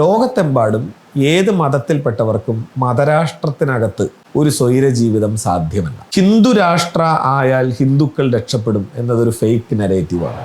ലോകത്തെമ്പാടും ഏത് മതത്തിൽപ്പെട്ടവർക്കും മതരാഷ്ട്രത്തിനകത്ത് ഒരു സ്വൈര ജീവിതം സാധ്യമല്ല. ഹിന്ദു രാഷ്ട്ര ആയാൽ ഹിന്ദുക്കൾ രക്ഷപ്പെടും എന്നതൊരു ഫേക്ക് നരേറ്റീവാണ്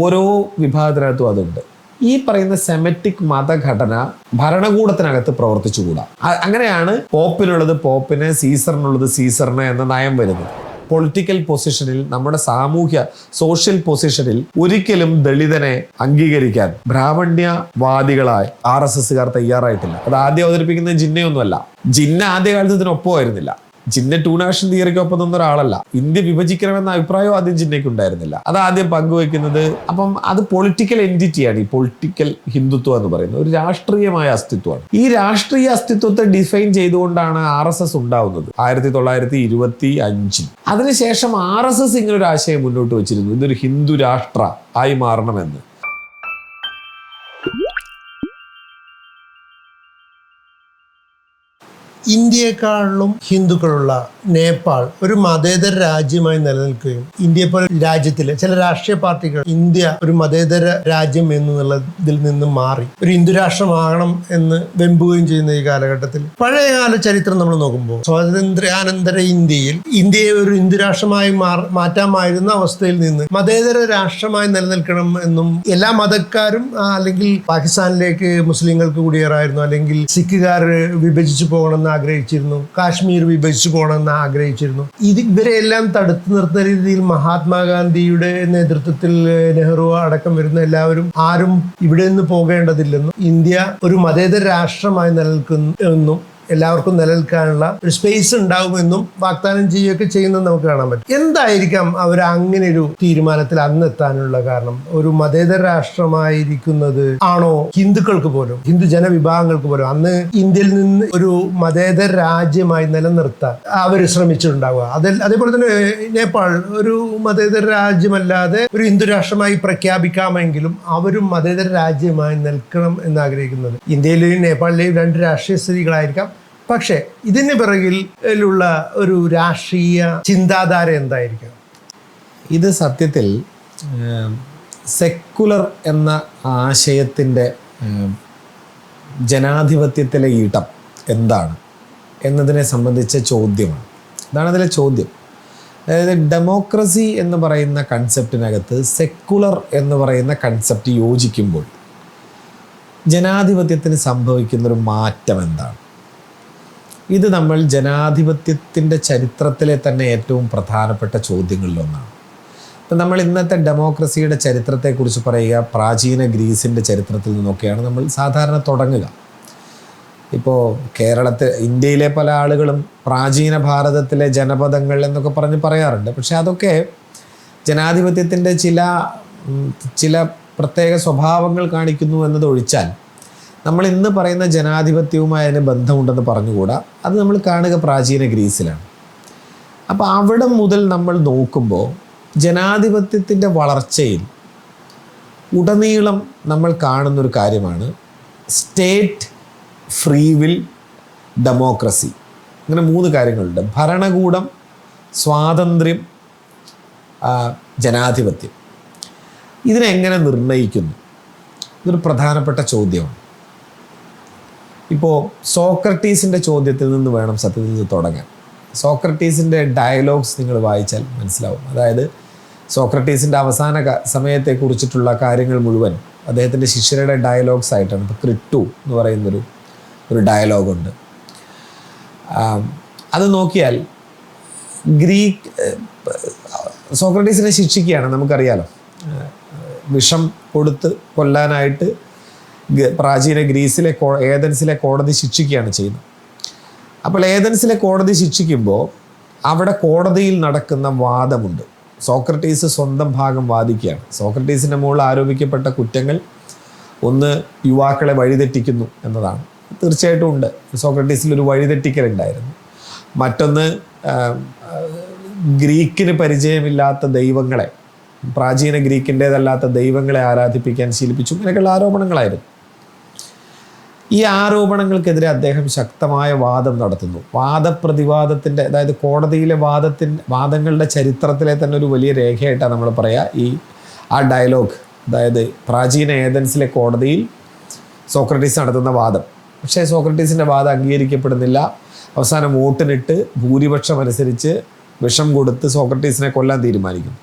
ഓരോ വിഭാഗത്തിനകത്തും അതുണ്ട്. ഈ പറയുന്ന സെമറ്റിക് മതഘടന ഭരണകൂടത്തിനകത്ത് പ്രവർത്തിച്ചുകൂടാ. അങ്ങനെയാണ് പോപ്പിനുള്ളത് പോപ്പിന് സീസറിനുള്ളത് സീസറിന് എന്ന നയം വരുന്നത്. പൊളിറ്റിക്കൽ പൊസിഷനിൽ നമ്മുടെ സാമൂഹ്യ സോഷ്യൽ പൊസിഷനിൽ ഒരിക്കലും ദളിതനെ അംഗീകരിക്കാൻ ബ്രാഹ്മണ്യവാദികളായി ആർ എസ് എസ്സുകാർ തയ്യാറായിട്ടില്ല. അത് ആദ്യം അവതരിപ്പിക്കുന്നത് ജിന്നയൊന്നുമല്ല. ജിന്ന ആദ്യകാലത്ത് ഇതിനൊപ്പമായിരുന്നില്ല. ജിന്ന ടൂ നാഷൻ തിയറിക്കൊപ്പം നിന്ന ഒരാളല്ല. ഇന്ത്യ വിഭജിക്കണമെന്ന അഭിപ്രായം ആദ്യം ജിന്നയ്ക്ക് ഉണ്ടായിരുന്നില്ല. അത് ആദ്യം പങ്കുവെക്കുന്നത് അപ്പം അത് പൊളിറ്റിക്കൽ എന്റിറ്റിയാണ് ഈ പൊളിറ്റിക്കൽ ഹിന്ദുത്വം എന്ന് പറയുന്നത്. ഒരു രാഷ്ട്രീയമായ അസ്തിത്വമാണ്. ഈ രാഷ്ട്രീയ അസ്തിത്വത്തെ ഡിഫൈൻ ചെയ്തുകൊണ്ടാണ് ആർ എസ് എസ് ഉണ്ടാവുന്നത് ആയിരത്തി തൊള്ളായിരത്തി ഇരുപത്തി അഞ്ചിൽ അതിനുശേഷം ആർ എസ് എസ് ഇങ്ങനെ ഒരു ആശയം മുന്നോട്ട് വെച്ചിരുന്നു. ഇതൊരു ഹിന്ദു രാഷ്ട്ര ആയി മാറണമെന്ന്. ഇന്ത്യയെക്കാളിലും ഹിന്ദുക്കളുള്ള നേപ്പാൾ ഒരു മതേതര രാജ്യമായി നിലനിൽക്കുകയും ഇന്ത്യയെ പോലെ രാജ്യത്തിലെ ചില രാഷ്ട്രീയ പാർട്ടികൾ ഇന്ത്യ ഒരു മതേതര രാജ്യം എന്നുള്ളതിൽ നിന്ന് മാറി ഒരു ഹിന്ദു രാഷ്ട്രമാകണം എന്ന് വെമ്പുകയും ചെയ്യുന്ന ഈ കാലഘട്ടത്തിൽ പഴയകാല ചരിത്രം നമ്മൾ നോക്കുമ്പോൾ സ്വാതന്ത്ര്യാനന്തര ഇന്ത്യയിൽ ഇന്ത്യയെ ഒരു ഹിന്ദു രാഷ്ട്രമായി മാറ്റാമായിരുന്ന അവസ്ഥയിൽ നിന്ന് മതേതര രാഷ്ട്രമായി നിലനിൽക്കണം എന്നും എല്ലാ മതക്കാരും അല്ലെങ്കിൽ പാകിസ്ഥാനിലേക്ക് മുസ്ലിങ്ങൾക്ക് കുടിയേറായിരുന്നു അല്ലെങ്കിൽ സിഖുകാർ വിഭജിച്ചു പോകണമെന്ന് ആഗ്രഹിച്ചിരുന്നു. കാശ്മീർ വിഭജിച്ചു പോകണമെന്ന് ആഗ്രഹിച്ചിരുന്നു. ഇത് ഇവരെല്ലാം തടുത്തു നിർത്തുന്ന രീതിയിൽ മഹാത്മാഗാന്ധിയുടെ നേതൃത്വത്തിൽ നെഹ്റു അടക്കം വരുന്ന എല്ലാവരും ആരും ഇവിടെ നിന്ന് പോകേണ്ടതില്ലെന്നും ഇന്ത്യ ഒരു മതേതര രാഷ്ട്രമായി നിലനിൽക്കുന്നു എന്നും എല്ലാവർക്കും നിലനിൽക്കാനുള്ള ഒരു സ്പേസ് ഉണ്ടാവുമെന്നും വാഗ്ദാനം ചെയ്യുകയൊക്കെ ചെയ്യുന്നത് നമുക്ക് കാണാൻ പറ്റും. എന്തായിരിക്കാം അവർ അങ്ങനെ ഒരു തീരുമാനത്തിൽ അന്നെത്താനുള്ള കാരണം? ഒരു മതേതര രാഷ്ട്രമായിരിക്കുന്നത് ആണോ ഹിന്ദുക്കൾക്ക് പോലും ഹിന്ദു ജനവിഭാഗങ്ങൾക്ക് പോലും? അന്ന് ഇന്ത്യയിൽ നിന്ന് ഒരു മതേതര രാജ്യമായി നിലനിർത്താൻ അവർ ശ്രമിച്ചിട്ടുണ്ടാവുക. അതിൽ അതേപോലെ തന്നെ നേപ്പാൾ ഒരു മതേതര രാജ്യമല്ലാതെ ഒരു ഹിന്ദു രാഷ്ട്രമായി പ്രഖ്യാപിക്കാമെങ്കിലും അവരും മതേതര രാജ്യമായി നിൽക്കണം എന്ന് ആഗ്രഹിക്കുന്നത് ഇന്ത്യയിലെയും നേപ്പാളിലെയും രണ്ട് രാഷ്ട്രീയ സ്ഥിതികളായിരിക്കാം. പക്ഷേ ഇതിന് പിറകിലുള്ള ഒരു രാഷ്ട്രീയ ചിന്താധാര എന്തായിരിക്കും? ഇത് സത്യത്തിൽ സെക്കുലർ എന്ന ആശയത്തിന്റെ ജനാധിപത്യത്തിലെ ഈട്ടം എന്താണ് എന്നതിനെ സംബന്ധിച്ച ചോദ്യമാണ്. ഇതാണ് അതിലെ ചോദ്യം. അതായത് ഡെമോക്രസി എന്ന് പറയുന്ന കൺസെപ്റ്റിനകത്ത് സെക്കുലർ എന്ന് പറയുന്ന കൺസെപ്റ്റ് യോജിക്കുമ്പോൾ ജനാധിപത്യത്തിന് സംഭവിക്കുന്നൊരു മാറ്റം എന്താണ്? ഇത് നമ്മൾ ജനാധിപത്യത്തിന്റെ ചരിത്രത്തിലെ തന്നെ ഏറ്റവും പ്രധാനപ്പെട്ട ചോദ്യങ്ങളിലൊന്നാണ്. ഇപ്പം നമ്മൾ ഇന്നത്തെ ഡെമോക്രസിയുടെ ചരിത്രത്തെക്കുറിച്ച് പറയുക പ്രാചീന ഗ്രീസിന്റെ ചരിത്രത്തിൽ നിന്നൊക്കെയാണ് നമ്മൾ സാധാരണ തുടങ്ങുക. ഇപ്പോൾ കേരളത്തിൽ ഇന്ത്യയിലെ പല ആളുകളും പ്രാചീന ഭാരതത്തിലെ ജനപദങ്ങൾ എന്നൊക്കെ പറഞ്ഞ് പറയാറുണ്ട്. പക്ഷേ അതൊക്കെ ജനാധിപത്യത്തിന്റെ ചില ചില പ്രത്യേക സ്വഭാവങ്ങൾ കാണിക്കുന്നു എന്നത് ഒഴിച്ചാൽ നമ്മൾ ഇന്ന് പറയുന്ന ജനാധിപത്യവുമായി അതിന് ബന്ധമുണ്ടെന്ന് പറഞ്ഞുകൂടാ? അത് നമ്മൾ കാണുക പ്രാചീന ഗ്രീസിലാണ്. അപ്പോൾ അവിടെ മുതൽ നമ്മൾ നോക്കുമ്പോൾ ജനാധിപത്യത്തിന്റെ വളർച്ചയിൽ ഉടനീളം നമ്മൾ കാണുന്നൊരു കാര്യമാണ് സ്റ്റേറ്റ് ഫ്രീ വിൽ ഡെമോക്രസി. ഇങ്ങനെ മൂന്ന് കാര്യങ്ങളുണ്ട്. ഭരണകൂടം സ്വാതന്ത്ര്യം ജനാധിപത്യം. ഇതിനെങ്ങനെ നിർണയിക്കുന്നു? ഇതൊരു പ്രധാനപ്പെട്ട ചോദ്യമാണ്. ഇപ്പോൾ സോക്രട്ടീസിന്റെ ചോദ്യത്തിൽ നിന്ന് വേണം സത്യത്തിൽ നിന്ന് തുടങ്ങാൻ. സോക്രട്ടീസിന്റെ ഡയലോഗ്സ് നിങ്ങൾ വായിച്ചാൽ മനസ്സിലാവും. അതായത് സോക്രട്ടീസിന്റെ അവസാന ക- സമയത്തെക്കുറിച്ചിട്ടുള്ള കാര്യങ്ങൾ മുഴുവൻ അദ്ദേഹത്തിന്റെ ശിഷ്യരുടെ ഡയലോഗ്സ് ആയിട്ടാണ്. ഇപ്പോൾ ക്രിട്ടു എന്ന് പറയുന്നൊരു ഒരു ഡയലോഗുണ്ട് അത് നോക്കിയാൽ ഗ്രീക്ക് സോക്രട്ടീസിനെ ശിക്ഷിക്കുകയാണ് നമുക്കറിയാലോ. വിഷം കൊടുത്ത് കൊല്ലാനായിട്ട് പ്രാചീന ഗ്രീസിലെ ഏതൻസിലെ കോടതി ശിക്ഷിക്കുകയാണ് ചെയ്യുന്നത്. അപ്പോൾ ഏതൻസിലെ കോടതി ശിക്ഷിക്കുമ്പോൾ അവിടെ കോടതിയിൽ നടക്കുന്ന വാദമുണ്ട്. സോക്രട്ടീസ് സ്വന്തം ഭാഗം വാദിക്കുകയാണ്. സോക്രട്ടീസിന്റെ മുകളിൽ ആരോപിക്കപ്പെട്ട കുറ്റങ്ങൾ ഒന്ന് യുവാക്കളെ വഴിതെറ്റിക്കുന്നു എന്നതാണ്. തീർച്ചയായിട്ടും ഉണ്ട്. സോക്രട്ടീസിൽ ഒരു വഴിതെറ്റിക്കലുണ്ടായിരുന്നു. മറ്റൊന്ന് ഗ്രീക്കിന് പരിചയമില്ലാത്ത ദൈവങ്ങളെ പ്രാചീന ഗ്രീക്കിന്റേതല്ലാത്ത ദൈവങ്ങളെ ആരാധിപ്പിക്കാൻ ശീലിപ്പിച്ചു. ഇങ്ങനെയൊക്കെയുള്ള ആരോപണങ്ങളായിരുന്നു. ഈ ആരോപണങ്ങൾക്കെതിരെ അദ്ദേഹം ശക്തമായ വാദം നടത്തുന്നു. വാദപ്രതിവാദത്തിന്റെ അതായത് കോടതിയിലെ വാദത്തിന്റെ വാദങ്ങളുടെ ചരിത്രത്തിലെ തന്നെ ഒരു വലിയ രേഖയായിട്ടാണ് നമ്മൾ പറയുക ഈ ആ ഡയലോഗ് അതായത് പ്രാചീന ഏതൻസിലെ കോടതിയിൽ സോക്രട്ടീസ് നടത്തുന്ന വാദം. പക്ഷേ സോക്രട്ടീസിന്റെ വാദം അംഗീകരിക്കപ്പെടുന്നില്ല. അവസാനം വോട്ടിനിട്ട് ഭൂരിപക്ഷം അനുസരിച്ച് വിഷം കൊടുത്ത് സോക്രട്ടീസിനെ കൊല്ലാൻ തീരുമാനിക്കുന്നു.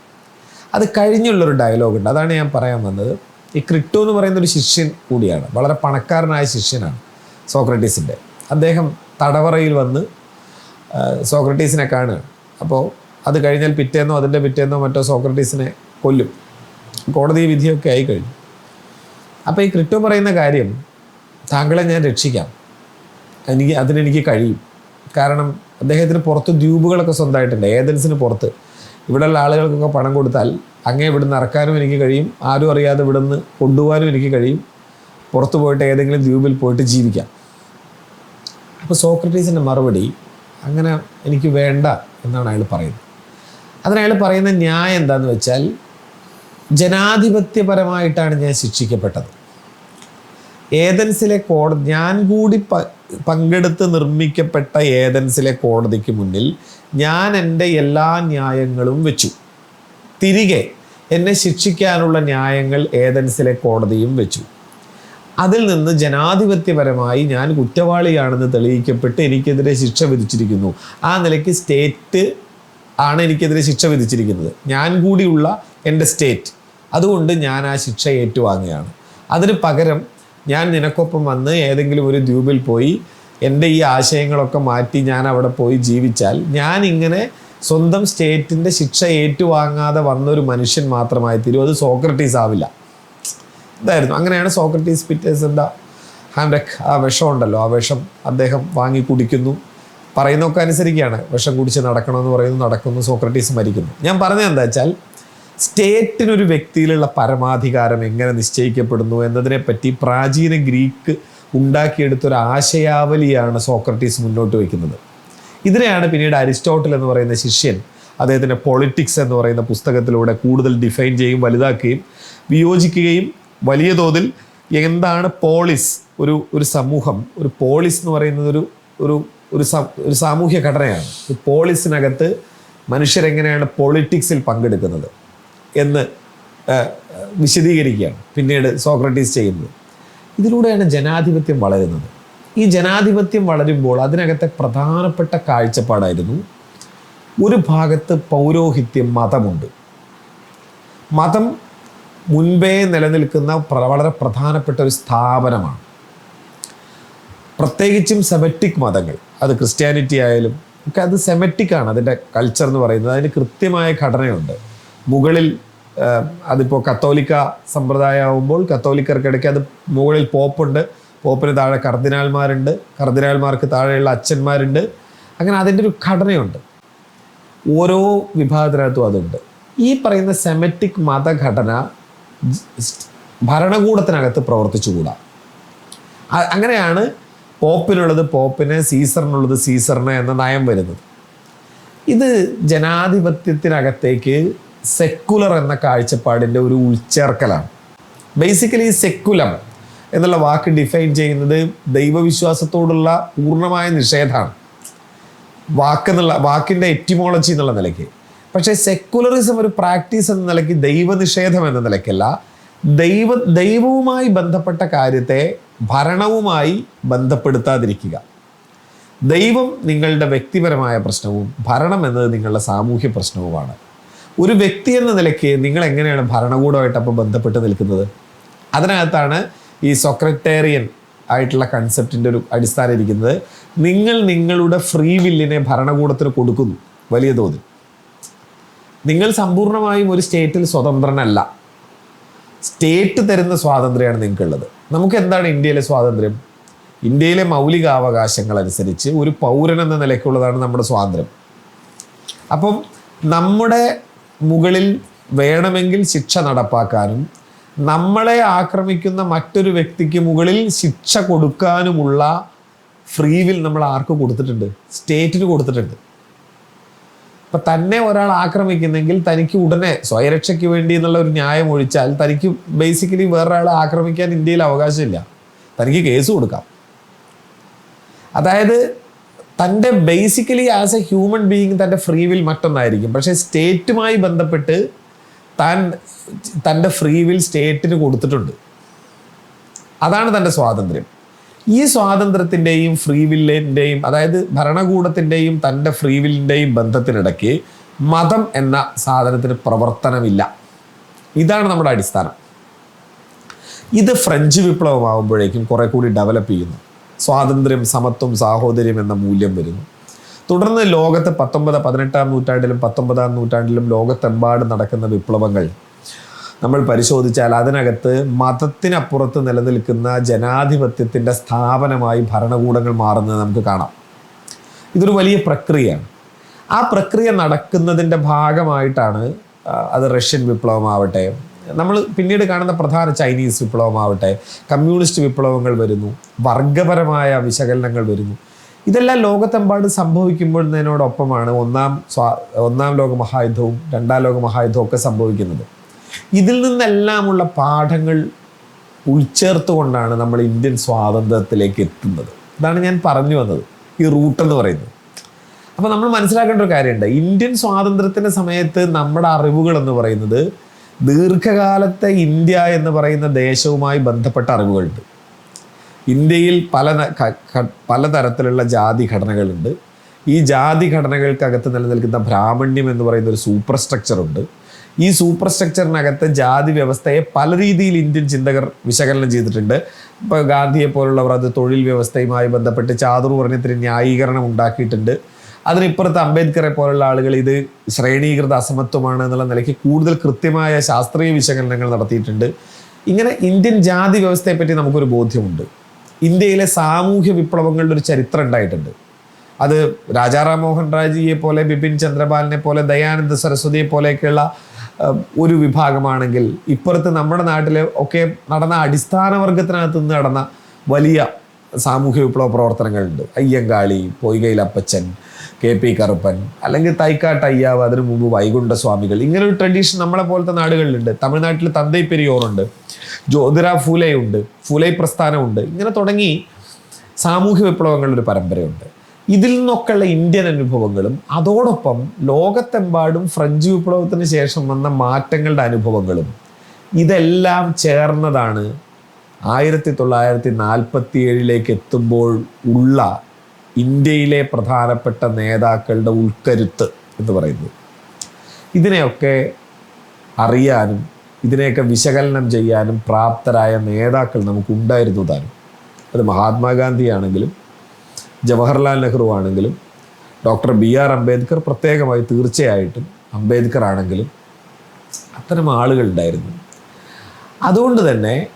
അത് കഴിഞ്ഞുള്ളൊരു ഡയലോഗ് ഉണ്ട് അതാണ് ഞാൻ പറയാൻ വന്നത്. ഈ ക്രിട്ടോ എന്ന് പറയുന്ന ഒരു ശിഷ്യൻ കൂടിയാണ്. വളരെ പണക്കാരനായ ശിഷ്യനാണ് സോക്രട്ടീസിന്റെ. അദ്ദേഹം തടവറയിൽ വന്ന് സോക്രട്ടീസിനെ കാണുകയാണ് അപ്പോൾ അത് കഴിഞ്ഞാൽ പിറ്റേന്നോ അതിന്റെ പിറ്റേന്നോ മറ്റോ സോക്രട്ടീസിനെ കൊല്ലും. കോടതി വിധിയൊക്കെ ആയി കഴിഞ്ഞു. അപ്പോൾ ഈ ക്രിട്ടോ പറയുന്ന കാര്യം താങ്കളെ ഞാൻ രക്ഷിക്കാം. എനിക്ക് അതിനെനിക്ക് കഴിയും. കാരണം അദ്ദേഹത്തിന് പുറത്ത് ദ്വീപുകളൊക്കെ സ്വന്തമായിട്ടുണ്ട്. ഏതൻസിന് പുറത്ത് ഇവിടെയുള്ള ആളുകൾക്കൊക്കെ പണം കൊടുത്താൽ അങ്ങേ ഇവിടുന്ന് ഇറക്കാനും എനിക്ക് കഴിയും. ആരും അറിയാതെ ഇവിടുന്ന് കൊണ്ടുപോകാനും എനിക്ക് കഴിയും. പുറത്തു പോയിട്ട് ഏതെങ്കിലും ദ്വീപിൽ പോയിട്ട് ജീവിക്കാം. അപ്പോൾ സോക്രട്ടീസിന്റെ മറുപടി അങ്ങനെ എനിക്ക് വേണ്ട എന്നാണ് അയാൾ പറയുന്നത്. അതിന് അയാൾ പറയുന്ന ന്യായം എന്താണെന്ന് വെച്ചാൽ ജനാധിപത്യപരമായിട്ടാണ് ഞാൻ ശിക്ഷിക്കപ്പെട്ടത്. ഏതൻസിലെ കോടതി ഞാൻ കൂടി പങ്കെടുത്ത് നിർമ്മിക്കപ്പെട്ട ഏതൻസിലെ കോടതിക്ക് മുന്നിൽ ഞാൻ എന്റെ എല്ലാ ന്യായങ്ങളും വെച്ചു. തിരികെ എന്നെ ശിക്ഷിക്കാനുള്ള ന്യായങ്ങൾ ഏതൻസിലെ കോടതിയും വെച്ചു. അതിൽ നിന്ന് ജനാധിപത്യപരമായി ഞാൻ കുറ്റവാളിയാണെന്ന് തെളിയിക്കപ്പെട്ട് എനിക്കെതിരെ ശിക്ഷ വിധിച്ചിരിക്കുന്നു. ആ നിലയ്ക്ക് സ്റ്റേറ്റ് ആണ് എനിക്കെതിരെ ശിക്ഷ വിധിച്ചിരിക്കുന്നത്. ഞാൻ കൂടിയുള്ള എന്റെ സ്റ്റേറ്റ്. അതുകൊണ്ട് ഞാൻ ആ ശിക്ഷ ഏറ്റുവാങ്ങുകയാണ്. അതിന് പകരം ഞാൻ നിനക്കൊപ്പം വന്ന് ഏതെങ്കിലും ഒരു ദ്വീപിൽ പോയി എന്റെ ഈ ആശയങ്ങളൊക്കെ മാറ്റി ഞാൻ അവിടെ പോയി ജീവിച്ചാൽ ഞാൻ ഇങ്ങനെ സ്വന്തം സ്റ്റേറ്റിന്റെ ശിക്ഷ ഏറ്റുവാങ്ങാതെ വന്നൊരു മനുഷ്യൻ മാത്രമായി തീരും. അത് സോക്രട്ടീസ് ആവില്ല. ഇതായിരുന്നു. അങ്ങനെയാണ് സോക്രട്ടീസ് പിറ്റേഴ്സിന്റെ ഹാംഡക് ആ വിഷം ഉണ്ടല്ലോ ആ വിഷം അദ്ദേഹം വാങ്ങി കുടിക്കുന്നു. പറയുന്നൊക്കെ അനുസരിക്കുകയാണ്. വിഷം കുടിച്ച് നടക്കണമെന്ന് പറയുന്നു നടക്കുന്നു സോക്രട്ടീസ് മരിക്കുന്നു. ഞാൻ പറഞ്ഞത് എന്താ വെച്ചാൽ സ്റ്റേറ്റിനൊരു വ്യക്തിയിലുള്ള പരമാധികാരം എങ്ങനെ നിശ്ചയിക്കപ്പെടുന്നു എന്നതിനെപ്പറ്റി പ്രാചീന ഗ്രീക്ക് ഉണ്ടാക്കിയെടുത്തൊരു ആശയാവലിയാണ് സോക്രട്ടീസ് മുന്നോട്ട് വയ്ക്കുന്നത്. ഇതിനെയാണ് പിന്നീട് അരിസ്റ്റോട്ടൽ എന്ന് പറയുന്ന ശിഷ്യൻ അദ്ദേഹത്തിന്റെ പൊളിറ്റിക്സ് എന്ന് പറയുന്ന പുസ്തകത്തിലൂടെ കൂടുതൽ ഡിഫൈൻ ചെയ്യും വലുതാക്കുകയും വിയോജിക്കുകയും വലിയ തോതിൽ എന്താണ് പോളിസ് ഒരു ഒരു സമൂഹം. ഒരു പോളിസ് എന്ന് പറയുന്നത് ഒരു ഒരു ഒരു ഒരു സാമൂഹ്യ ഘടനയാണ്. പോളിസിനകത്ത് മനുഷ്യരെങ്ങനെയാണ് പൊളിറ്റിക്സിൽ പങ്കെടുക്കുന്നത്? എന്ന് വിശദീകരിക്കുകയാണ്. പിന്നീട് സോക്രട്ടീസ് ചെയ്യുന്നത്. ഇതിലൂടെയാണ് ജനാധിപത്യം വളരുന്നത്. ഈ ജനാധിപത്യം വളരുമ്പോൾ അതിനകത്തെ പ്രധാനപ്പെട്ട കാഴ്ചപ്പാടായിരുന്നു ഒരു ഭാഗത്ത് പൗരോഹിത്യം മതമുണ്ട്. മതം മുൻപേ നിലനിൽക്കുന്ന വളരെ പ്രധാനപ്പെട്ട ഒരു സ്ഥാപനമാണ്. പ്രത്യേകിച്ചും സെമറ്റിക് മതങ്ങൾ. അത് ക്രിസ്ത്യാനിറ്റി ആയാലും ഒക്കെ അത് സെമറ്റിക് ആണ്. അതിന്റെ കൾച്ചർ എന്ന് പറയുന്നത് അതിന് കൃത്യമായ ഘടനയുണ്ട്. മുകളിൽ അതിപ്പോൾ കത്തോലിക്ക സമ്പ്രദായമാകുമ്പോൾ കത്തോലിക്കർക്കിടയ്ക്ക് അത് മുകളിൽ പോപ്പുണ്ട്. പോപ്പിന് താഴെ കർദിനാൾമാരുണ്ട്. കർദിനാൾമാർക്ക് താഴെയുള്ള അച്ഛന്മാരുണ്ട്. അങ്ങനെ അതിന്റെ ഒരു ഘടനയുണ്ട്. ഓരോ വിഭാഗത്തിനകത്തും അതുണ്ട്. ഈ പറയുന്ന സെമറ്റിക് മതഘടന ഭരണകൂടത്തിനകത്ത് പ്രവർത്തിച്ചുകൂടാ. അങ്ങനെയാണ് പോപ്പിനുള്ളത് പോപ്പിനെ സീസറിനുള്ളത് സീസറിനെ എന്ന നയം വരുന്നത്. ഇത് ജനാധിപത്യത്തിനകത്തേക്ക് സെക്കുലർ എന്ന കാഴ്ചപ്പാടിന്റെ ഒരു ഉൾച്ചേർക്കലാണ്. ബേസിക്കലി സെക്കുലം എന്നുള്ള വാക്ക് ഡിഫൈൻ ചെയ്യുന്നത് ദൈവവിശ്വാസത്തോടുള്ള പൂർണമായ നിഷേധമാണ്. വാക്കെന്നുള്ള വാക്കിന്റെ എറ്റിമോളജി എന്നുള്ള നിലയ്ക്ക്. പക്ഷേ സെക്കുലറിസം ഒരു പ്രാക്ടീസ് എന്ന നിലയ്ക്ക് ദൈവനിഷേധം എന്ന നിലയ്ക്കല്ല. ദൈവ ദൈവവുമായി ബന്ധപ്പെട്ട കാര്യത്തെ ഭരണവുമായി ബന്ധപ്പെടുത്താതിരിക്കുക. ദൈവം നിങ്ങളുടെ വ്യക്തിപരമായ പ്രശ്നവും ഭരണം എന്നത് നിങ്ങളുടെ സാമൂഹ്യ പ്രശ്നവുമാണ്. ഒരു വ്യക്തി എന്ന നിലയ്ക്ക് നിങ്ങൾ എങ്ങനെയാണ് ഭരണകൂടമായിട്ട് അപ്പോൾ ബന്ധപ്പെട്ട് നിൽക്കുന്നത്? അതിനകത്താണ് ഈ സെക്രട്ടേറിയൻ ആയിട്ടുള്ള കൺസെപ്റ്റിന്റെ ഒരു അടിസ്ഥാനം ഇരിക്കുന്നത്. നിങ്ങൾ നിങ്ങളുടെ ഫ്രീ വില്ലിനെ ഭരണകൂടത്തിന് കൊടുക്കുന്നു വലിയ തോതിൽ. നിങ്ങൾ സമ്പൂർണമായും ഒരു സ്റ്റേറ്റിൽ സ്വതന്ത്രനല്ല. സ്റ്റേറ്റ് തരുന്ന സ്വാതന്ത്ര്യമാണ് നിങ്ങൾക്കുള്ളത്. നമുക്ക് എന്താണ് ഇന്ത്യയിലെ സ്വാതന്ത്ര്യം? ഇന്ത്യയിലെ മൗലികാവകാശങ്ങൾ അനുസരിച്ച് ഒരു പൗരൻ എന്ന നിലയ്ക്കുള്ളതാണ് നമ്മുടെ സ്വാതന്ത്ര്യം. അപ്പം നമ്മുടെ മുകളിൽ വേണമെങ്കിൽ ശിക്ഷ നടപ്പാക്കാനും നമ്മളെ ആക്രമിക്കുന്ന മറ്റൊരു വ്യക്തിക്ക് മുകളിൽ ശിക്ഷ കൊടുക്കാനുമുള്ള ഫ്രീ വിൽ നമ്മൾ ആർക്ക് കൊടുത്തിട്ടുണ്ട്? സ്റ്റേറ്റിന് കൊടുത്തിട്ടുണ്ട്. അപ്പൊ തന്നെ ഒരാൾ ആക്രമിക്കുന്നെങ്കിൽ തനിക്ക് ഉടനെ സ്വയരക്ഷയ്ക്ക് വേണ്ടി എന്നുള്ള ഒരു ന്യായം ഒഴിച്ചാൽ തനിക്ക് ബേസിക്കലി വേറൊരാളെ ആക്രമിക്കാൻ ഇന്ത്യയിൽ അവകാശമില്ല. തനിക്ക് കേസ് കൊടുക്കാം. അതായത് തന്റെ basically as a human being തന്റെ ഫ്രീ വിൽ മറ്റൊന്നായിരിക്കും. പക്ഷേ സ്റ്റേറ്റുമായി ബന്ധപ്പെട്ട് താൻ തന്റെ ഫ്രീ വിൽ സ്റ്റേറ്റിന് കൊടുത്തിട്ടുണ്ട്. അതാണ് തന്റെ സ്വാതന്ത്ര്യം. ഈ സ്വാതന്ത്ര്യത്തിന്റെയും ഫ്രീ വില്ലിന്റെയും അതായത് ഭരണകൂടത്തിന്റെയും തന്റെ ഫ്രീ വില്ലിന്റെയും ബന്ധത്തിനിടയ്ക്ക് മതം എന്ന സാധനത്തിന് പ്രവർത്തനമില്ല. ഇതാണ് നമ്മുടെ അടിസ്ഥാനം. ഇത് ഫ്രഞ്ച് വിപ്ലവമാകുമ്പോഴേക്കും കുറെ കൂടി ഡെവലപ്പ് ചെയ്യുന്നു. സ്വാതന്ത്ര്യം സമത്വം സാഹോദര്യം എന്ന മൂല്യം വരുന്നു. തുടർന്ന് ലോകത്ത് പത്തൊമ്പത് പതിനെട്ടാം നൂറ്റാണ്ടിലും പത്തൊമ്പതാം നൂറ്റാണ്ടിലും ലോകത്തെമ്പാടും നടക്കുന്ന വിപ്ലവങ്ങൾ നമ്മൾ പരിശോധിച്ചാൽ അതിനകത്ത് മതത്തിനപ്പുറത്ത് നിലനിൽക്കുന്ന ജനാധിപത്യത്തിന്റെ സ്ഥാപനമായി ഭരണകൂടങ്ങൾ മാറുന്നത് നമുക്ക് കാണാം. ഇതൊരു വലിയ പ്രക്രിയയാണ്. ആ പ്രക്രിയ നടക്കുന്നതിന്റെ ഭാഗമായിട്ടാണ് അത് റഷ്യൻ വിപ്ലവമാവട്ടെ നമ്മൾ പിന്നീട് കാണുന്ന പ്രധാന ചൈനീസ് വിപ്ലവമാവട്ടെ കമ്മ്യൂണിസ്റ്റ് വിപ്ലവങ്ങൾ വരുന്നു വർഗപരമായ വിശകലനങ്ങൾ വരുന്നു. ഇതെല്ലാം ലോകത്തെമ്പാടും സംഭവിക്കുമ്പോഴതിനോടൊപ്പമാണ് ഒന്നാം സ്വാ ഒന്നാം ലോക മഹായുദ്ധവും രണ്ടാം ലോക മഹായുദ്ധവും ഒക്കെ സംഭവിക്കുന്നത്. ഇതിൽ നിന്നെല്ലാമുള്ള പാഠങ്ങൾ ഉൾച്ചേർത്തുകൊണ്ടാണ് നമ്മൾ ഇന്ത്യൻ സ്വാതന്ത്ര്യത്തിലേക്ക് എത്തുന്നത്. ഇതാണ് ഞാൻ പറഞ്ഞു വന്നത് ഈ റൂട്ട് എന്ന് പറയുന്നത്. അപ്പോൾ നമ്മൾ മനസ്സിലാക്കേണ്ട ഒരു കാര്യമുണ്ട് ഇന്ത്യൻ സ്വാതന്ത്ര്യത്തിന്റെ സമയത്ത് നമ്മുടെ അറിവുകൾ എന്ന് പറയുന്നത് ദീർഘകാലത്തെ ഇന്ത്യ എന്ന് പറയുന്ന ദേശവുമായി ബന്ധപ്പെട്ട അറിവുകളുണ്ട്. ഇന്ത്യയിൽ പല പലതരത്തിലുള്ള ജാതി ഘടനകളുണ്ട്. ഈ ജാതി ഘടനകൾക്കകത്ത് നിലനിൽക്കുന്ന ബ്രാഹ്മണ്യം എന്ന് പറയുന്ന ഒരു സൂപ്പർ സ്ട്രക്ചർ ഉണ്ട് ഈ സൂപ്പർ സ്ട്രക്ചറിനകത്ത് ജാതി വ്യവസ്ഥയെ പല രീതിയിൽ ഇന്ത്യൻ ചിന്തകർ വിശകലനം ചെയ്തിട്ടുണ്ട്. ഇപ്പോൾ ഗാന്ധിയെ പോലുള്ളവർ അത് തൊഴിൽ വ്യവസ്ഥയുമായി ബന്ധപ്പെട്ട് ചാതുർവർണയത്തിന് ന്യായീകരണം ഉണ്ടാക്കിയിട്ടുണ്ട്. അതിനിപ്പുറത്ത് അംബേദ്കറെ പോലുള്ള ആളുകൾ ഇത് ശ്രേണീകൃത അസമത്വമാണ് എന്നുള്ള നിലയ്ക്ക് കൂടുതൽ കൃത്യമായ ശാസ്ത്രീയ വിശകലനങ്ങൾ നടത്തിയിട്ടുണ്ട്. ഇങ്ങനെ ഇന്ത്യൻ ജാതി വ്യവസ്ഥയെ പറ്റി നമുക്കൊരു ബോധ്യമുണ്ട്. ഇന്ത്യയിലെ സാമൂഹ്യ വിപ്ലവങ്ങളുടെ ഒരു ചരിത്രം ഉണ്ടായിട്ടുണ്ട്. അത് രാജാറാം മോഹൻ റാജിയെ പോലെ ബിപിൻ ചന്ദ്രപാലിനെ പോലെ ദയാനന്ദ സരസ്വതിയെ പോലെയൊക്കെയുള്ള ഒരു വിഭാഗമാണെങ്കിൽ ഇപ്പുറത്ത് നമ്മുടെ നാട്ടിലെ ഒക്കെ നടന്ന അടിസ്ഥാന വർഗത്തിനകത്ത് നിന്ന് നടന്ന വലിയ സാമൂഹ്യ വിപ്ലവ പ്രവർത്തനങ്ങളുണ്ട്. അയ്യങ്കാളി പൊയ്കയിൽ അപ്പച്ചൻ കെ പി കറുപ്പൻ അല്ലെങ്കിൽ തൈക്കാട്ട് അയ്യാവ് അതിനു മുമ്പ് വൈകുണ്ഠ സ്വാമികൾ ഇങ്ങനെ ഒരു ട്രഡീഷൻ നമ്മളെ പോലത്തെ നാടുകളിലുണ്ട്. തമിഴ്നാട്ടിൽ തന്തൈ പെരിയോറുണ്ട്. ജ്യോതിര ഫൂലെയുണ്ട്. ഫൂലെ പ്രസ്ഥാനമുണ്ട് ഇങ്ങനെ തുടങ്ങി സാമൂഹ്യ വിപ്ലവങ്ങളുടെ ഒരു പരമ്പരയുണ്ട്. ഇതിൽ നിന്നൊക്കെയുള്ള ഇന്ത്യൻ അനുഭവങ്ങളും അതോടൊപ്പം ലോകത്തെമ്പാടും ഫ്രഞ്ച് വിപ്ലവത്തിന് ശേഷം വന്ന മാറ്റങ്ങളുടെ അനുഭവങ്ങളും ഇതെല്ലാം ചേർന്നതാണ് ആയിരത്തി തൊള്ളായിരത്തി നാൽപ്പത്തി ഏഴിലേക്ക് എത്തുമ്പോൾ ഉള്ള ഇന്ത്യയിലെ പ്രധാനപ്പെട്ട നേതാക്കളുടെ ഉൾക്കരുത്ത് എന്ന് പറയുന്നത്. ഇതിനെയൊക്കെ അറിയാനും ഇതിനെയൊക്കെ വിശകലനം ചെയ്യാനും പ്രാപ്തരായ നേതാക്കൾ നമുക്കുണ്ടായിരുന്നു താനും. അത് മഹാത്മാഗാന്ധി ആണെങ്കിലും ജവഹർലാൽ നെഹ്റു ആണെങ്കിലും ഡോക്ടർ ബി ആർ അംബേദ്കർ പ്രത്യേകമായി തീർച്ചയായിട്ടും അംബേദ്കർ ആണെങ്കിലും അത്തരം ആളുകളുണ്ടായിരുന്നു അതുകൊണ്ട് തന്നെ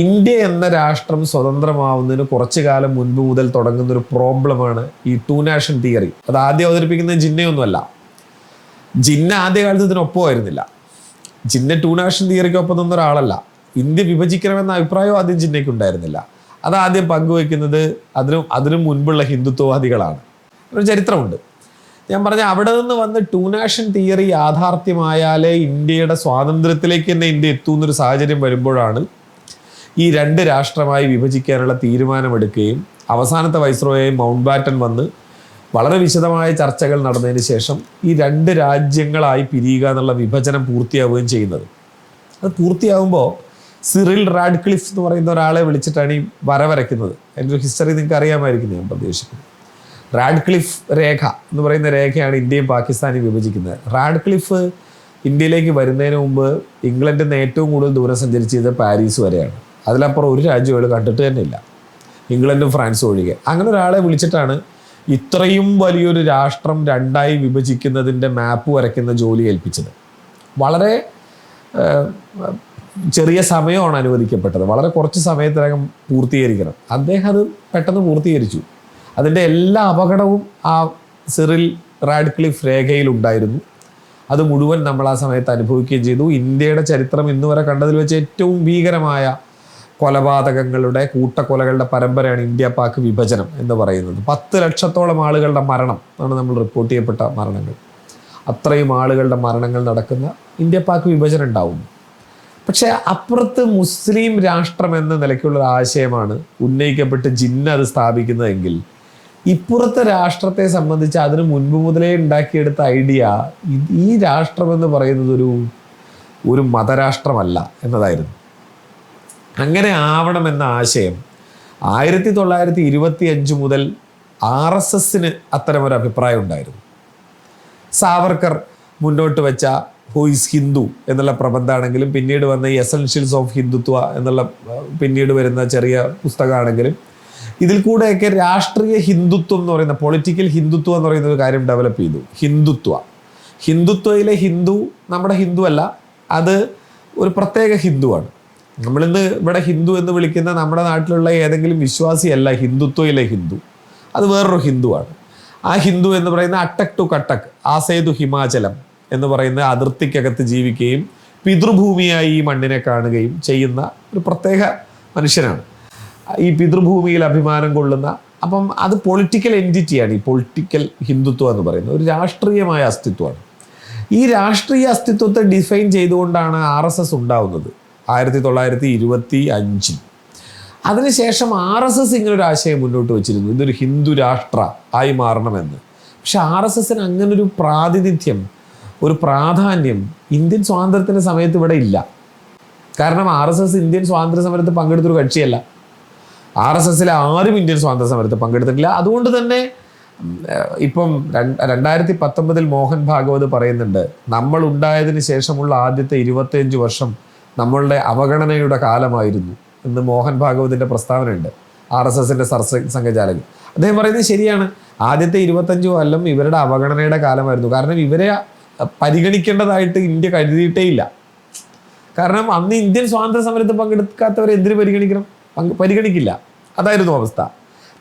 ഇന്ത്യ എന്ന രാഷ്ട്രം സ്വതന്ത്രമാവുന്നതിന് കുറച്ചു കാലം മുൻപ് മുതൽ തുടങ്ങുന്ന ഒരു പ്രോബ്ലമാണ് ഈ ടു നാഷൻ തിയറി അത് ആദ്യം അവതരിപ്പിക്കുന്നത് ജിന്നയൊന്നുമല്ല. ജിന്ന ആദ്യകാലത്ത് ഇതിനൊപ്പമായിരുന്നില്ല ജിന്ന ടു നാഷൻ തിയറിക്കൊപ്പം നിന്ന ഒരാളല്ല. ഇന്ത്യ വിഭജിക്കണമെന്ന അഭിപ്രായം ആദ്യം ജിന്നയ്ക്കുണ്ടായിരുന്നില്ല അത് ആദ്യം പങ്കുവെക്കുന്നത് അതിനു അതിനു മുൻപുള്ള ഹിന്ദുത്വവാദികളാണ്. ഒരു ചരിത്രമുണ്ട്. ഞാൻ പറഞ്ഞ അവിടെ നിന്ന് വന്ന് ടു നാഷൻ തിയറി യാഥാർത്ഥ്യമായാലേ ഇന്ത്യയുടെ സ്വാതന്ത്ര്യത്തിലേക്ക് തന്നെ ഇന്ത്യ എത്തുന്നൊരു സാഹചര്യം വരുമ്പോഴാണ് ഈ രണ്ട് രാഷ്ട്രമായി വിഭജിക്കാനുള്ള തീരുമാനമെടുക്കുകയും അവസാനത്തെ വൈസ്രോയെ മൗണ്ട് ബാറ്റൻ വന്ന് വളരെ വിശദമായ ചർച്ചകൾ നടന്നതിന് ശേഷം ഈ രണ്ട് രാജ്യങ്ങളായി പിരിയുക എന്നുള്ള വിഭജനം പൂർത്തിയാവുകയും ചെയ്യുന്നത്. അത് പൂർത്തിയാവുമ്പോൾ സിറിൽ റാഡ്ക്ലിഫ് എന്ന് പറയുന്ന ഒരാളെ വിളിച്ചിട്ടാണ് ഈ വര വരയ്ക്കുന്നത്. എന്റെ ഒരു ഹിസ്റ്ററി നിങ്ങൾക്ക് അറിയാമായിരിക്കും ഞാൻ പ്രതീക്ഷിക്കുന്നു. റാഡ്ക്ലിഫ് രേഖ എന്ന് പറയുന്ന രേഖയാണ് ഇന്ത്യയും പാകിസ്ഥാനും വിഭജിക്കുന്നത്. റാഡ്ക്ലിഫ് ഇന്ത്യയിലേക്ക് വരുന്നതിന് മുമ്പ് ഇംഗ്ലണ്ടിൽ നിന്ന് ഏറ്റവും കൂടുതൽ ദൂരം സഞ്ചരിച്ചത് പാരീസ് വരെയാണ്. അതിലപ്പുറം ഒരു രാജ്യം കണ്ടിട്ട് തന്നെ ഇല്ല. ഇംഗ്ലണ്ടും ഫ്രാൻസും ഒഴികെ. അങ്ങനെ ഒരാളെ വിളിച്ചിട്ടാണ് ഇത്രയും വലിയൊരു രാഷ്ട്രം രണ്ടായി വിഭജിക്കുന്നതിന്റെ മാപ്പ് വരയ്ക്കുന്ന ജോലി ഏൽപ്പിച്ചത്. വളരെ ചെറിയ സമയമാണ് അനുവദിക്കപ്പെട്ടത്. വളരെ കുറച്ച് സമയത്തിനകം പൂർത്തീകരിക്കണം. അദ്ദേഹം അത് പെട്ടെന്ന് പൂർത്തീകരിച്ചു. അതിന്റെ എല്ലാ അപകടവും ആ സിറിൽ റാഡ്ക്ലിഫ് രേഖയിൽ ഉണ്ടായിരുന്നു. അത് മുഴുവൻ നമ്മൾ ആ സമയത്ത് അനുഭവിക്കുകയും ചെയ്തു. ഇന്ത്യയുടെ ചരിത്രം ഇന്നുവരെ കണ്ടതിൽ വെച്ച് ഏറ്റവും ഭീകരമായ കൊലപാതകങ്ങളുടെ കൂട്ടക്കൊലകളുടെ പരമ്പരയാണ് ഇന്ത്യ പാക് വിഭജനം എന്ന് പറയുന്നത്. പത്ത് ലക്ഷത്തോളം ആളുകളുടെ മരണം ആണ് നമ്മൾ റിപ്പോർട്ട് ചെയ്യപ്പെട്ട മരണങ്ങൾ. അത്രയും ആളുകളുടെ മരണങ്ങൾ നടക്കുന്ന ഇന്ത്യ പാക് വിഭജനം ഉണ്ടാവും പക്ഷേ അപ്പുറത്ത് മുസ്ലിം രാഷ്ട്രം എന്ന നിലയ്ക്കുള്ള ആശയമാണ് ഉന്നയിക്കപ്പെട്ട് ജിന്ന അത് സ്ഥാപിക്കുന്നതെങ്കിൽ ഇപ്പുറത്തെ രാഷ്ട്രത്തെ സംബന്ധിച്ച് അതിന് മുൻപ് മുതലേ ഉണ്ടാക്കിയെടുത്ത ഐഡിയ ഈ രാഷ്ട്രമെന്ന് പറയുന്നത് ഒരു ഒരു മതരാഷ്ട്രമല്ല എന്നതായിരുന്നു. അങ്ങനെ ആവണമെന്ന ആശയം ആയിരത്തി തൊള്ളായിരത്തി ഇരുപത്തി അഞ്ച് മുതൽ ആർ എസ് എസിന് അത്തരമൊരു അഭിപ്രായം ഉണ്ടായിരുന്നു. സാവർക്കർ മുന്നോട്ട് വെച്ച ഹൂയിസ് ഹിന്ദു എന്നുള്ള പ്രബന്ധമാണെങ്കിലും പിന്നീട് വന്ന ഈ എസൻഷ്യൽസ് ഓഫ് ഹിന്ദുത്വ എന്നുള്ള പിന്നീട് വരുന്ന ചെറിയ പുസ്തകമാണെങ്കിലും ഇതിൽ കൂടെയൊക്കെ രാഷ്ട്രീയ ഹിന്ദുത്വം എന്ന് പറയുന്ന പൊളിറ്റിക്കൽ ഹിന്ദുത്വം എന്ന് പറയുന്ന ഒരു കാര്യം ഡെവലപ്പ് ചെയ്തു. ഹിന്ദുത്വ. ഹിന്ദുത്വയിലെ ഹിന്ദു നമ്മുടെ ഹിന്ദു അല്ല അത് ഒരു പ്രത്യേക ഹിന്ദുവാണ്. നമ്മളിന്ന് ഇവിടെ ഹിന്ദു എന്ന് വിളിക്കുന്ന നമ്മുടെ നാട്ടിലുള്ള ഏതെങ്കിലും വിശ്വാസിയല്ല ഹിന്ദുത്വയിലെ ഹിന്ദു. അത് വേറൊരു ഹിന്ദുവാണ്. ആ ഹിന്ദു എന്ന് പറയുന്ന അട്ടക് ടു കട്ടക് ആസേതു ഹിമാചലം എന്ന് പറയുന്ന അതിർത്തിക്കകത്ത് ജീവിക്കുകയും പിതൃഭൂമിയായി ഈ മണ്ണിനെ കാണുകയും ചെയ്യുന്ന ഒരു പ്രത്യേക മനുഷ്യനാണ്. ഈ പിതൃഭൂമിയിൽ അഭിമാനം കൊള്ളുന്ന അപ്പം അത് പൊളിറ്റിക്കൽ എന്റിറ്റിയാണ് ഈ പൊളിറ്റിക്കൽ ഹിന്ദുത്വം എന്ന് പറയുന്നത് ഒരു രാഷ്ട്രീയമായ അസ്തിത്വമാണ്. ഈ രാഷ്ട്രീയ അസ്തിത്വത്തെ ഡിഫൈൻ ചെയ്തുകൊണ്ടാണ് ആർ എസ് എസ് ഉണ്ടാവുന്നത്. ആയിരത്തി തൊള്ളായിരത്തി ഇരുപത്തി അഞ്ചിൽ അതിനുശേഷം ആർ എസ് എസ് ഇങ്ങനെ ഒരു ആശയം മുന്നോട്ട് വച്ചിരുന്നു. ഇതൊരു ഹിന്ദു രാഷ്ട്ര ആയി മാറണമെന്ന്. പക്ഷെ ആർ എസ് എസിന് അങ്ങനൊരു പ്രാതിനിധ്യം ഒരു പ്രാധാന്യം ഇന്ത്യൻ സ്വാതന്ത്ര്യത്തിന്റെ സമയത്ത് ഇവിടെ ഇല്ല. കാരണം ആർ എസ് എസ് ഇന്ത്യൻ സ്വാതന്ത്ര്യ സമരത്തിൽ പങ്കെടുത്തൊരു കക്ഷിയല്ല. ആർ എസ് എസിലെ ആരും ഇന്ത്യൻ സ്വാതന്ത്ര്യ സമരത്തിൽ പങ്കെടുത്തിട്ടില്ല. അതുകൊണ്ട് തന്നെ ഇപ്പം രണ്ടായിരത്തി പത്തൊമ്പതിൽ മോഹൻ ഭാഗവത് പറയുന്നുണ്ട് നമ്മൾ ഉണ്ടായതിന് ശേഷമുള്ള ആദ്യത്തെ ഇരുപത്തിയഞ്ച് വർഷം നമ്മളുടെ അവഗണനയുടെ കാലമായിരുന്നു എന്ന് മോഹൻ ഭാഗവതിന്റെ പ്രസ്താവനയുണ്ട്. ആർ എസ് എസിന്റെ സർസംഘചാലകൻ അദ്ദേഹം പറയുന്നത് ശരിയാണ്. ആദ്യത്തെ ഇരുപത്തഞ്ച് കൊല്ലം ഇവരുടെ അവഗണനയുടെ കാലമായിരുന്നു. കാരണം ഇവരെ പരിഗണിക്കേണ്ടതായിട്ട് ഇന്ത്യ കരുതിയിട്ടേ ഇല്ല. കാരണം അന്ന് ഇന്ത്യൻ സ്വാതന്ത്ര്യ സമരത്തിൽ പങ്കെടുക്കാത്തവരെ എന്തിനു പരിഗണിക്കണം? പങ്ക് പരിഗണിക്കില്ല. അതായിരുന്നു അവസ്ഥ.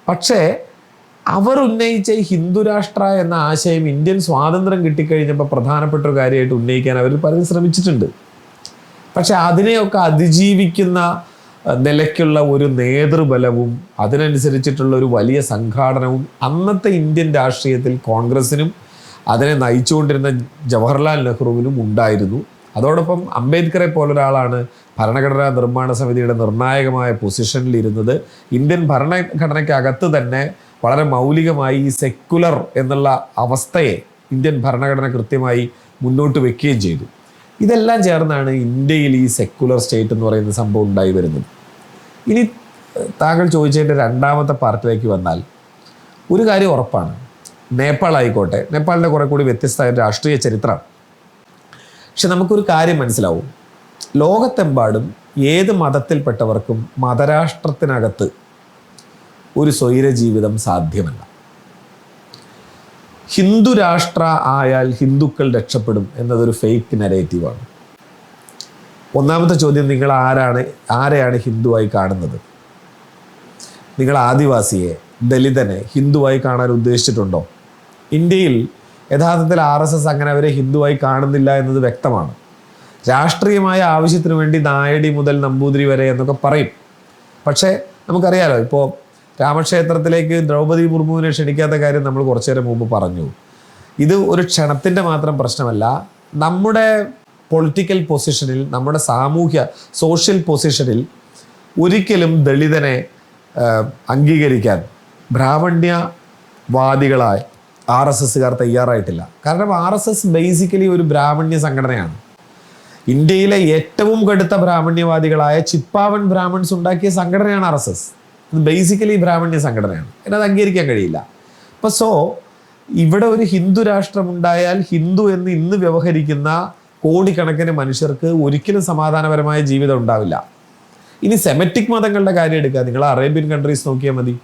പക്ഷേ അവർ ഉന്നയിച്ച ഈ ഹിന്ദു എന്ന ആശയം ഇന്ത്യൻ സ്വാതന്ത്ര്യം കിട്ടിക്കഴിഞ്ഞപ്പോൾ പ്രധാനപ്പെട്ട ഒരു കാര്യമായിട്ട് ഉന്നയിക്കാൻ അവർ പലരും ശ്രമിച്ചിട്ടുണ്ട്. പക്ഷെ അതിനെയൊക്കെ അതിജീവിക്കുന്ന നിലയ്ക്കുള്ള ഒരു നേതൃബലവും അതിനനുസരിച്ചിട്ടുള്ള ഒരു വലിയ സംഘാടനവും അന്നത്തെ ഇന്ത്യൻ രാഷ്ട്രീയത്തിൽ കോൺഗ്രസിനും അതിനെ നയിച്ചുകൊണ്ടിരുന്ന ജവഹർലാൽ നെഹ്റുവിനും ഉണ്ടായിരുന്നു. അതോടൊപ്പം അംബേദ്കറെ പോലൊരാളാണ് ഭരണഘടനാ നിർമ്മാണ സമിതിയുടെ നിർണായകമായ പൊസിഷനിൽ ഇരുന്നത്. ഇന്ത്യൻ ഭരണഘടനയ്ക്കകത്ത് തന്നെ വളരെ മൗലികമായി ഈ സെക്കുലർ എന്നുള്ള അവസ്ഥയെ ഇന്ത്യൻ ഭരണഘടന കൃത്യമായി മുന്നോട്ട് വെക്കുകയും ചെയ്തു. ഇതെല്ലാം ചേർന്നാണ് ഇന്ത്യയിൽ ഈ സെക്കുലർ സ്റ്റേറ്റ് എന്ന് പറയുന്ന സംഭവം ഉണ്ടായി വരുന്നത്. ഇനി താങ്കൾ ചോദിച്ചതിന്റെ രണ്ടാമത്തെ പാർട്ടിലേക്ക് വന്നാൽ ഒരു കാര്യം ഉറപ്പാണ്. നേപ്പാൾ ആയിക്കോട്ടെ. നേപ്പാളിന്റെ കുറെ കൂടി വ്യത്യസ്തമായ രാഷ്ട്രീയ ചരിത്രമാണ്. പക്ഷെ നമുക്കൊരു കാര്യം മനസ്സിലാവും. ലോകത്തെമ്പാടും ഏത് മതത്തിൽപ്പെട്ടവർക്കും മതരാഷ്ട്രത്തിനകത്ത് ഒരു സ്വൈര ജീവിതം സാധ്യമല്ല. ഹിന്ദു രാഷ്ട്ര ആയാൽ ഹിന്ദുക്കൾ രക്ഷപ്പെടും എന്നതൊരു ഫേക്ക് നെറേറ്റീവാണ് ഒന്നാമത്തെ ചോദ്യം നിങ്ങൾ ആരാണ് ആരെയാണ് ഹിന്ദുവായി കാണുന്നത്? നിങ്ങൾ ആദിവാസിയെ ദലിതനെ ഹിന്ദുവായി കാണാൻ ഉദ്ദേശിച്ചിട്ടുണ്ടോ? ഇന്ത്യയിൽ യഥാർത്ഥത്തിൽ ആർ എസ് എസ് അങ്ങനെ അവരെ ഹിന്ദുവായി കാണുന്നില്ല എന്നത് വ്യക്തമാണ്. രാഷ്ട്രീയമായ ആവശ്യത്തിന് വേണ്ടി നായടി മുതൽ നമ്പൂതിരി വരെ എന്നൊക്കെ പറയും. പക്ഷേ നമുക്കറിയാലോ ഇപ്പോൾ രാമക്ഷേത്രത്തിലേക്ക് ദ്രൗപദി മുർമുവിനെ ക്ഷണിക്കാത്ത കാര്യം നമ്മൾ കുറച്ചു നേരം മുമ്പ് പറഞ്ഞു. ഇത് ഒരു ക്ഷണത്തിന്റെ മാത്രം പ്രശ്നമല്ല നമ്മുടെ പൊളിറ്റിക്കൽ പൊസിഷനിൽ നമ്മുടെ സാമൂഹ്യ സോഷ്യൽ പൊസിഷനിൽ ഒരിക്കലും ദളിതനെ അംഗീകരിക്കാൻ ബ്രാഹ്മണ്യവാദികളായ ആർ എസ് എസ്സുകാർ തയ്യാറായിട്ടില്ല. കാരണം ആർ എസ് എസ് ബേസിക്കലി ഒരു ബ്രാഹ്മണ്യ സംഘടനയാണ്. ഇന്ത്യയിലെ ഏറ്റവും കടുത്ത ബ്രാഹ്മണ്യവാദികളായ ചിപ്പാവൻ ബ്രാഹ്മൺസ് ഉണ്ടാക്കിയ സംഘടനയാണ് ആർ എസ് എസ്. ഇത് ബേസിക്കലി ബ്രാഹ്മണ്യ സംഘടനയാണ്. എന്നത് അംഗീകരിക്കാൻ കഴിയില്ല. അപ്പോൾ സോ ഇവിടെ ഒരു ഹിന്ദു രാഷ്ട്രമുണ്ടായാൽ ഹിന്ദു എന്ന് ഇന്ന് വ്യവഹരിക്കുന്ന കോടിക്കണക്കിന് മനുഷ്യർക്ക് ഒരിക്കലും സമാധാനപരമായ ജീവിതം ഉണ്ടാവില്ല. ഇനി സെമറ്റിക് മതങ്ങളുടെ കാര്യം എടുക്കുക. നിങ്ങൾ അറേബ്യൻ കൺട്രീസ് നോക്കിയാൽ മതി.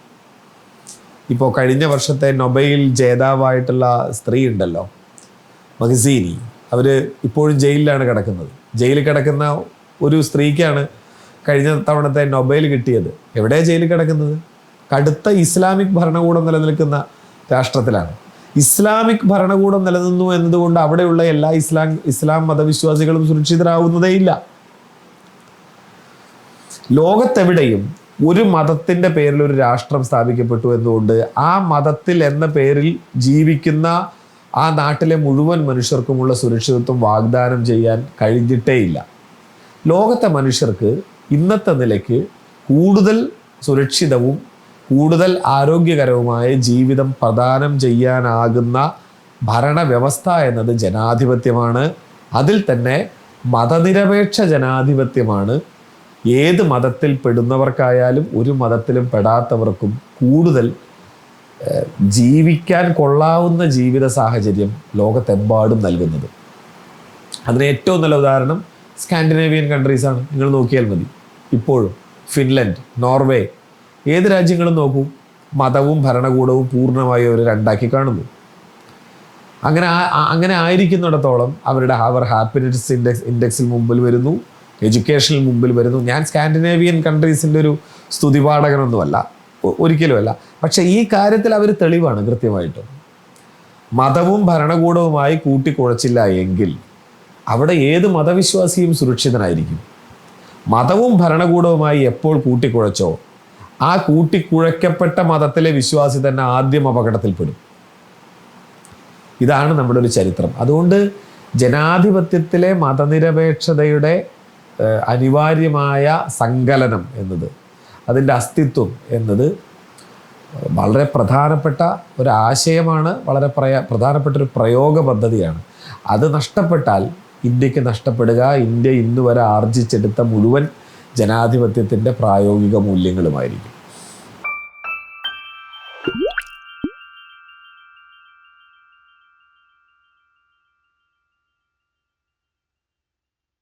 ഇപ്പോൾ കഴിഞ്ഞ വർഷത്തെ നൊബൈൽ ജേതാവായിട്ടുള്ള സ്ത്രീ ഉണ്ടല്ലോ. മഹസീനി അവർ ഇപ്പോഴും ജയിലിലാണ് കിടക്കുന്നത്. ജയിലിൽ കിടക്കുന്ന ഒരു സ്ത്രീക്കാണ് കഴിഞ്ഞ തവണത്തെ നൊബൈൽ കിട്ടിയത് എവിടെ ജയിലിൽ കിടക്കുന്നത്? കടുത്ത ഇസ്ലാമിക് ഭരണകൂടം നിലനിൽക്കുന്ന രാഷ്ട്രത്തിലാണ്. ഇസ്ലാമിക് ഭരണകൂടം നിലനിന്നു എന്നതുകൊണ്ട് അവിടെയുള്ള എല്ലാ ഇസ്ലാം ഇസ്ലാം മതവിശ്വാസികളും സുരക്ഷിതരാകുന്നതേയില്ല ലോകത്തെവിടെയും ഒരു മതത്തിന്റെ പേരിൽ ഒരു രാഷ്ട്രം സ്ഥാപിക്കപ്പെട്ടു എന്നുകൊണ്ട് ആ മതത്തിൽ എന്ന പേരിൽ ജീവിക്കുന്ന ആ നാട്ടിലെ മുഴുവൻ മനുഷ്യർക്കുമുള്ള സുരക്ഷിതത്വം വാഗ്ദാനം ചെയ്യാൻ കഴിഞ്ഞിട്ടേയില്ല. ലോകത്തെ മനുഷ്യർക്ക് ഇന്നത്തെ നിലയ്ക്ക് കൂടുതൽ സുരക്ഷിതവും കൂടുതൽ ആരോഗ്യകരവുമായ ജീവിതം പ്രദാനം ചെയ്യാനാകുന്ന ഭരണവ്യവസ്ഥ എന്നത് ജനാധിപത്യമാണ്. അതിൽ തന്നെ മതനിരപേക്ഷ ജനാധിപത്യമാണ്. ഏത് മതത്തിൽ പെടുന്നവർക്കായാലും ഒരു മതത്തിലും പെടാത്തവർക്കും കൂടുതൽ ജീവിക്കാൻ കൊള്ളാവുന്ന ജീവിത സാഹചര്യം ലോകത്തെമ്പാടും നൽകുന്നത്. അതിന് ഏറ്റവും നല്ല ഉദാഹരണം സ്കാൻഡിനേവിയൻ കൺട്രീസാണ് നിങ്ങൾ നോക്കിയാൽ മതി. ഇപ്പോഴും ഫിൻലൻഡ് നോർവേ ഏത് രാജ്യങ്ങളും നോക്കൂ മതവും ഭരണകൂടവും പൂർണമായി അവർ രണ്ടാക്കി കാണുന്നു. അങ്ങനെ അങ്ങനെ ആയിരിക്കുന്നിടത്തോളം അവരുടെ അവർ ഹാപ്പിനെസ് ഇൻഡെക്സ് ഇൻഡെക്സിൽ മുമ്പിൽ വരുന്നു എഡ്യൂക്കേഷനിൽ മുമ്പിൽ വരുന്നു. ഞാൻ സ്കാൻഡിനേവിയൻ കൺട്രീസിന്റെ ഒരു സ്തുതിപാഠകനൊന്നുമല്ല ഒരിക്കലുമല്ല. പക്ഷേ ഈ കാര്യത്തിൽ അവർ തെളിവാണ് കൃത്യമായിട്ടും. മതവും ഭരണകൂടവുമായി കൂട്ടിക്കുഴച്ചില്ല എങ്കിൽ അവിടെ ഏത് മതവിശ്വാസിയും സുരക്ഷിതനായിരിക്കും? മതവും ഭരണകൂടവുമായി എപ്പോൾ കൂട്ടിക്കുഴച്ചോ ആ കൂട്ടിക്കുഴയ്ക്കപ്പെട്ട മതത്തിലെ വിശ്വാസി തന്നെ ആദ്യം അപകടത്തിൽപ്പെടും. ഇതാണ് നമ്മുടെ ഒരു ചരിത്രം. അതുകൊണ്ട് ജനാധിപത്യത്തിലെ മതനിരപേക്ഷതയുടെ അനിവാര്യമായ സങ്കലനം എന്നത് അതിന്റെ അസ്തിത്വം എന്നത് വളരെ പ്രധാനപ്പെട്ട ഒരു ആശയമാണ് വളരെ പ്രയ പ്രധാനപ്പെട്ട ഒരു പ്രയോഗ പദ്ധതിയാണ് അത് നഷ്ടപ്പെട്ടാൽ ഇന്ത്യയ്ക്ക് നഷ്ടപ്പെടുക ഇന്ത്യ ഇന്നുവരെ ആർജിച്ചെടുത്ത മുഴുവൻ ജനാധിപത്യത്തിന്റെ പ്രായോഗിക മൂല്യങ്ങളുമായിരിക്കും.